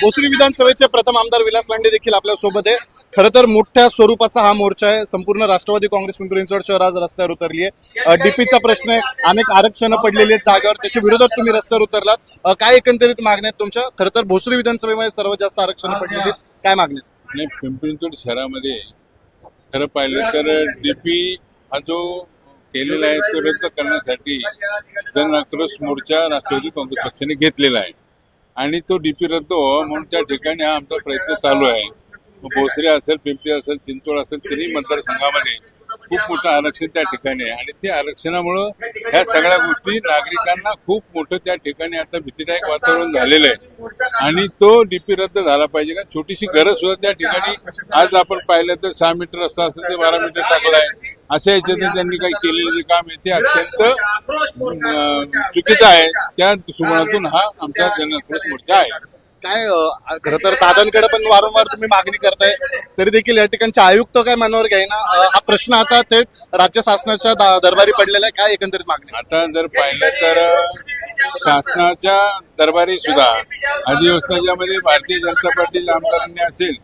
भोसरी विधानसभेचे प्रथम आमदार विलास लांडे देखील आपल्यासोबत आहे. खरं तर मोठ्या स्वरूपाचा हा मोर्चा आहे. संपूर्ण राष्ट्रवादी काँग्रेस पिंपरी चिंचवड शहर आज रस्त्यावर उतरली आहे. डीपीचा प्रश्न आहे. अनेक आरक्षण पडलेली आहेत जागेवर. त्याच्या विरोधात तुम्ही रस्त्यावर उतरलात. काय एकंदरीत मागण्या आहेत तुमच्या? खरं तर भोसरी विधानसभेमध्ये सर्वात जास्त आरक्षण पडलेली आहेत. काय मागण्या आहेत? नाही पिंपरी चिंचवड शहरामध्ये खरं पाहिलं तर डीपी हा जो केलेला आहे तो रद्द करण्यासाठी जन आक्रोश मोर्चा राष्ट्रवादी काँग्रेस पक्षाने घेतलेला आहे. आणि तो डीपी रद्द व्हावा म्हणून त्या ठिकाणी हा आमचा प्रयत्न चालू आहे. भोसरे भोसरी असेल पिंपरी असेल चिंचवड असेल तिन्ही मतदारसंघामध्ये खूप मोठं आरक्षण त्या ठिकाणी आहे. आणि त्या आरक्षणामुळं ह्या सगळ्या गोष्टी नागरिकांना खूप मोठं त्या ठिकाणी आता भीतीदायक वातावरण झालेलं आहे. आणि तो डीपी रद्द झाला पाहिजे का? छोटीशी गरज सुद्धा त्या ठिकाणी आज आपण पाहिलं तर सहा मीटर रस्ता असेल ते बारा मीटर टाकलाय अशा याच्यात त्यांनी काही केलेलं जे काम आहे ते अत्यंत चुकीचं आहे. त्या दृष्टिकोनातून हा आमचा जनआक्रोश मोर्चा आहे. काय खरं तर दादांकडे पण वारंवार तुम्ही मागणी करताय. तरी देखील या ठिकाणचे आयुक्त काय मनावर घ्यायना हा प्रश्न आता थेट राज्य शासनाच्या दरबारी पडलेला आहे. काय एकंदरीत मागणी? आता जर पाहिलं तर शासनाच्या दरबारी सुद्धा अधिवेशनाच्यामध्ये भारतीय जनता पार्टीच्या आमदारांनी असेल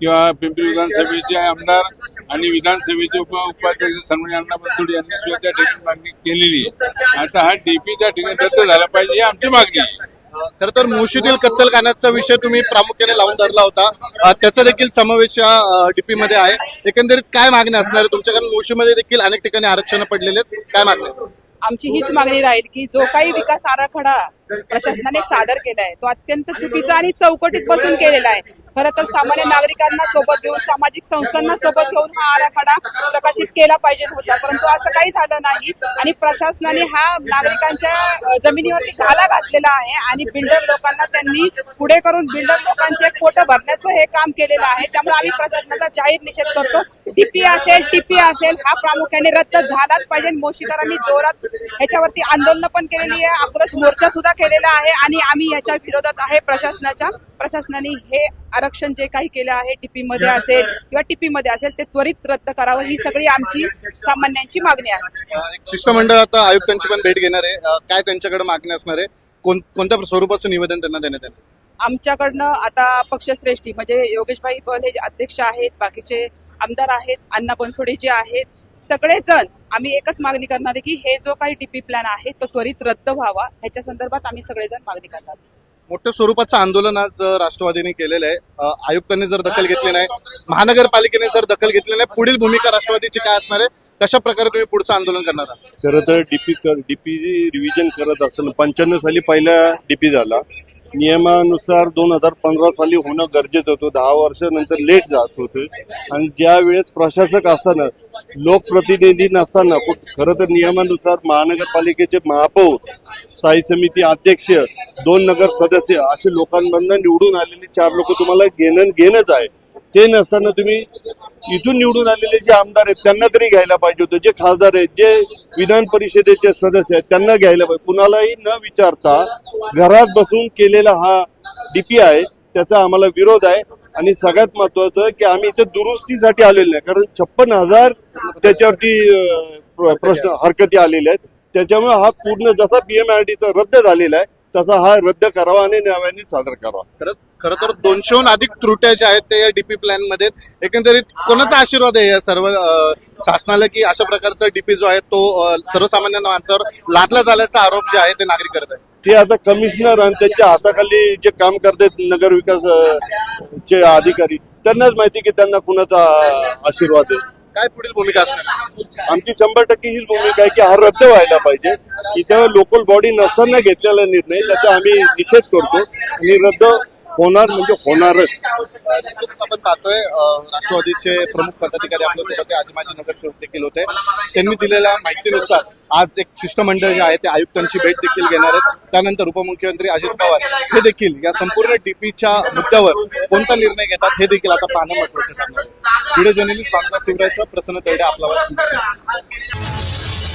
किंवा पिंपरी विधानसभेचे आमदार आणि विधानसभेचे उप उपाध्यक्ष सन्मान्य अण्णा बनसोडे यांनी सुद्धा त्या ठिकाणी मागणी केलेली आहे. आता हा डीपी त्या ठिकाणी रद्द झाला पाहिजे ही आमची मागणी आहे. खरं तर मुळशीतील कत्तलखान्याचा विषय तुम्ही प्रामुख्याने लावून धरला होता. त्याचा देखील समावेश या डीपी मध्ये आहे. एकंदरीत काय मागणी असणार आहे तुमच्या? कारण मुळशीमध्ये देखील अनेक ठिकाणी आरक्षण पडलेले आहेत. काय मागणी? आमची हीच मागणी राहील की जो काही विकास आराखडा प्रशासनाने सादर केला आहे तो अत्यंत चुकीचा आणि चौकटीत बसून केलेला आहे. खरं तर सामान्य नागरिकांना सोबत घेऊन सामाजिक संस्थांना सोबत घेऊन हा आराखडा प्रकाशित केला पाहिजे होता. परंतु असं काही झालं नाही आणि प्रशासनाने हा नागरिकांच्या जमिनीवरती घाला घातलेला आहे आणि बिल्डर लोकांना त्यांनी पुढे करून बिल्डर लोकांचे पोट भरण्याचं हे काम केलेलं आहे. त्यामुळे आम्ही प्रशासनाचा जाहीर निषेध करतो. टीपी असेल टीपी असेल हा प्रामुख्याने रद्द झालाच पाहिजे. मोशीकरांनी जोरात ह्याच्यावरती आंदोलन पण केलेली आहे. आक्रोश मोर्चा सुद्धा केलेला आहे आणि आम्ही याच्या विरोधात आहे प्रशासनाच्या. प्रशासनाने हे आरक्षण जे काही केलं आहे टीपी मध्ये असेल किंवा टीपी मध्ये असेल ते त्वरित रद्द करावं. ही सगळी आमची सामान्यांची मागणी आहे. शिष्टमंडळ आता आयुक्तांची पण भेट घेणार आहे. काय त्यांच्याकडे मागणी असणार आहे? कोण कोणत्या स्वरूपाचं निवेदन त्यांना देण्यात येईल आमच्याकडनं आता पक्षश्रेष्ठी म्हणजे योगेशभाई बल हे जे अध्यक्ष आहेत बाकीचे आमदार आहेत अण्णा बनसोडे जे आहेत सगळेजण आम्ही एकच मागणी करणार आहे की हे जो काही टीपी प्लॅन आहे तो त्वरित रद्द व्हावा. ह्याच्या संदर्भात आम्ही सगळेजण मागणी करणार. आहोत. मोठ्या स्वरूपाचं आंदोलन आज राष्ट्रवादीने केलेलं आहे. आयुक्तांनी जर दखल घेतली नाही महानगरपालिकेने जर दखल घेतली नाही पुढील भूमिका राष्ट्रवादीची काय असणार आहे? कशा प्रकारे तुम्ही पुढचं आंदोलन करणार आहात? खरं तर डीपी कर डीपी रिव्हिजन करत असताना पंच्याण्णव साली पहिला डीपी झाला. नियमानुसार दोन हजार पंधरा साली होणं गरजेचं होतं. दहा वर्षानंतर लेट जात होते. आणि ज्या वेळेस प्रशासक असताना लोकप्रतिनिधी नसताना खरं तर नियमानुसार महानगरपालिकेचे महापौर स्थायी समिती अध्यक्ष दोन नगर सदस्य असे लोकांमधनं निवडून आलेले चार लोक तुम्हाला घेणं घेणंच आहे. ते नसताना तुम्ही इथून निवडून आलेले जे आमदार आहेत त्यांना तरी घ्यायला पाहिजे होतं. जे खासदार आहेत जे विधान परिषदेचे सदस्य आहेत त्यांना घ्यायला पाहिजे. कुणालाही न विचारता घरात बसून केलेला हा डीपी आहे त्याचा आम्हाला विरोध आहे. आणि सगळ्यात महत्वाचं की आम्ही इथे दुरुस्तीसाठी आलेलो नाही. कारण छप्पन हजार त्याच्यावरती प्रश्न हरकती आलेल्या आहेत. त्याच्यामुळे हा पूर्ण जसा पीएमआरडीचा रद्द झालेला आहे तसा हा रद्द करावा आणि नव्याने सादर करावा. खरं खरं तर दोनशेहून अधिक त्रुट्या ज्या आहेत त्या या डीपी प्लॅनमध्ये एकंदरीत कोणाचा आशीर्वाद आहे या सर्व शासनाला की अशा प्रकारचा डीपी जो आहे तो सर्वसामान्य माणसावर लादला झाल्याचा आरोप जे आहे ते नागरिक करत आहे ते आता कमिशनर आणि त्यांच्या हाताखाली जे काम करतात नगर विकास अं, चे अधिकारी त्यांनाच माहिती की त्यांना कुणाचा आशीर्वाद आहे. काय पुढील भूमिका असणार? आमची शंभर टक्के हीच भूमिका आहे की हा रद्द व्हायला पाहिजे. इथं लोकल बॉडी नसताना घेतलेला निर्णय त्याचा आम्ही निषेध करतो आणि रद्द होणार म्हणजे होणारच. आपण पाहतोय राष्ट्रवादीचे प्रमुख पदाधिकारी आपल्यासोबत आहे, आजी माजी नगरसेवक देखील होते. त्यांनी दिलेल्या माहितीनुसार आज एक शिष्टमंडळ जे आहे ते आयुक्तांची भेट देखील घेणार आहेत. त्यानंतर उपमुख्यमंत्री अजित पवार हे देखील या संपूर्ण डीपीच्या मुद्द्यावर कोणता निर्णय घेतात हे देखील आता पाहणं महत्वाचं ठरणार व्हिडिओ जर्नलिस्ट बांगला शिवरायसह प्रसन्न तरडे आपला वाच